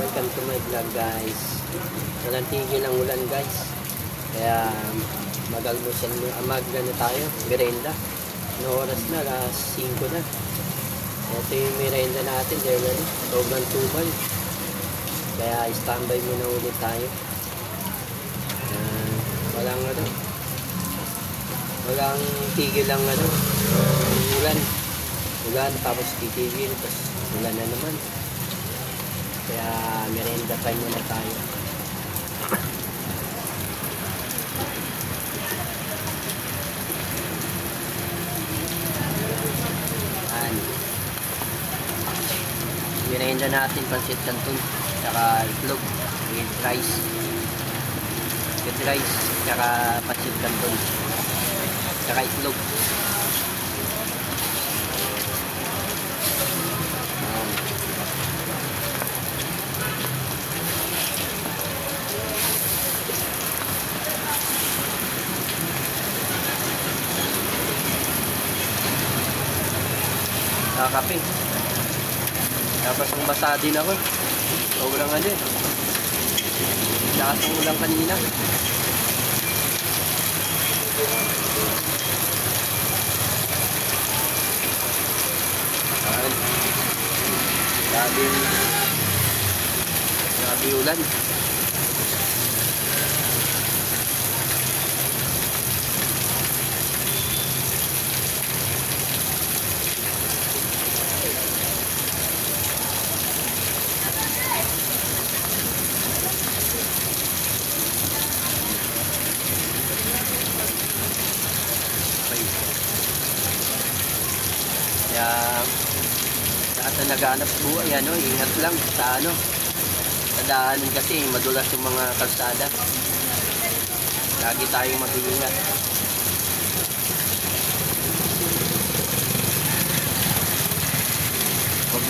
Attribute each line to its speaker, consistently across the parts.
Speaker 1: Welcome to my vlog guys. Walang tigil ang ulan guys. Kaya mag-almusal ah, mag ano tayo, merenda. No oras na, alas 5 na. Ito yung merenda natin, there na. Sobrang tumal. Kaya standby muna ulit tayo. Ah, walang ano, walang tigil ang ano, ulan. Ulan, tapos titigil, tapos ulan na naman. Kaya merenda time muna tayo. Yan. Merenda natin pansit canton, tsaka itlog, with rice. With rice, tsaka pansit canton, tsaka itlog. Kakape. Tapos ang basa din ako. Sobrang ano eh. Lakas ng ulang kanina. Ayan. Grabe. Grabe ulan. Kaya lahat na naghanap buhay, ano, ingat lang sa ano. Sa daanan kasi madulas yung mga kalsada. Lagi tayong mag-iingat.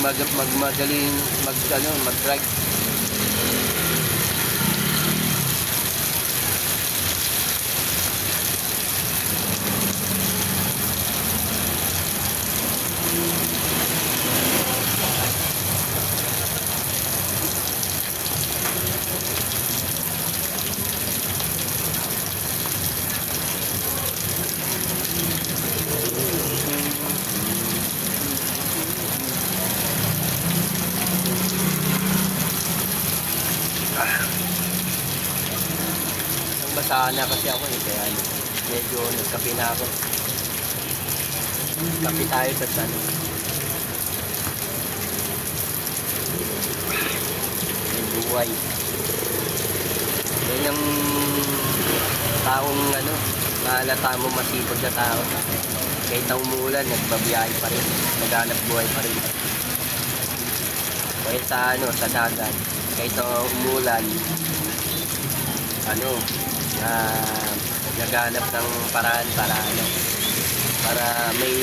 Speaker 1: Mag magmagaling mag ano, mag-drive. Ang basahan na kasi ako eh, kaya medyo nagkape na ako. Kape tayo sa ano. May buhay. Yan yung taong ano, maalata mo masipag na tao. Kahit na umuulan, nagbabiyahe pa rin. Naghanap buhay pa rin. Kahit sa ano, sa dagat. Kahit na umuulan, ano, na naghanap ng paraan para ano, para may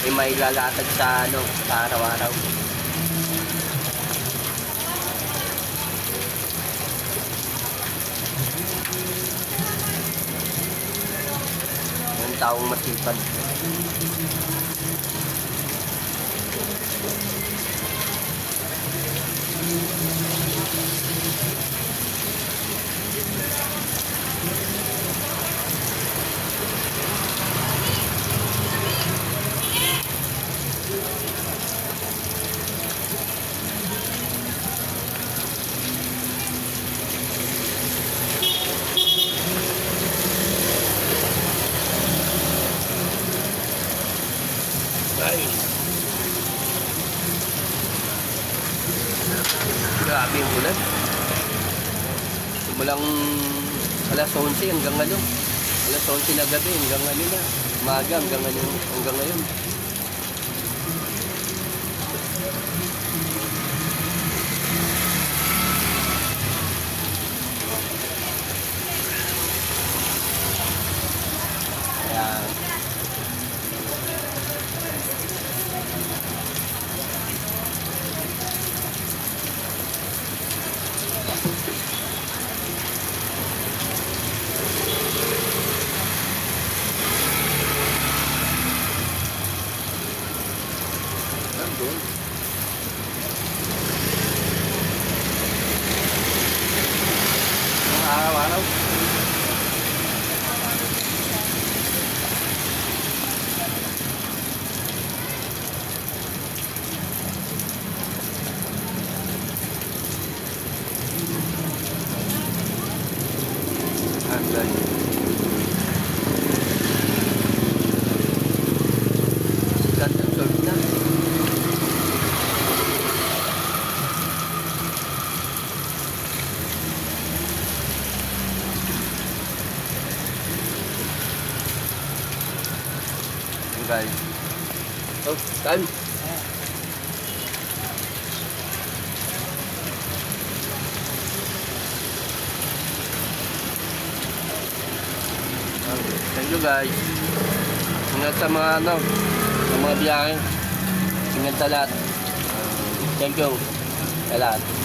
Speaker 1: may mailalatag sa ano, araw-araw. Yung taong masipag. Ay. Grabe yung ulan. Simulang alas 11 hanggang ano. Alas 11 na gabi hanggang ano na. Maga hanggang ano, hanggang ngayon. doing
Speaker 2: guys.
Speaker 1: Oh, kan.
Speaker 2: Thank you guys. Ingat sa mga ano, sa mga biyahe. Ingat sa lahat.
Speaker 1: Thank you. Sa lahat.